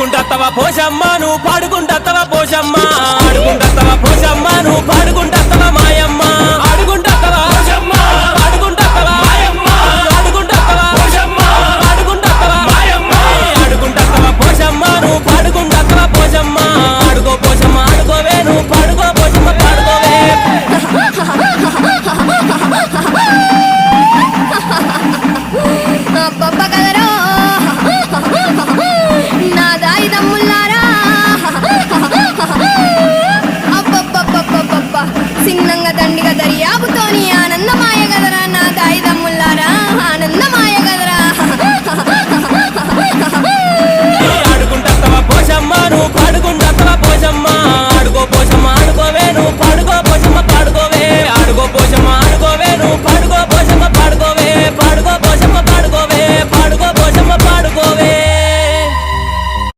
పాడుకుంటావా పోషమ్మా నువ్వు పాడుకుంటావా పోషమ్మ? ఆడుకుంటావా పోషమ్మా నువ్వు పాడుకుంటా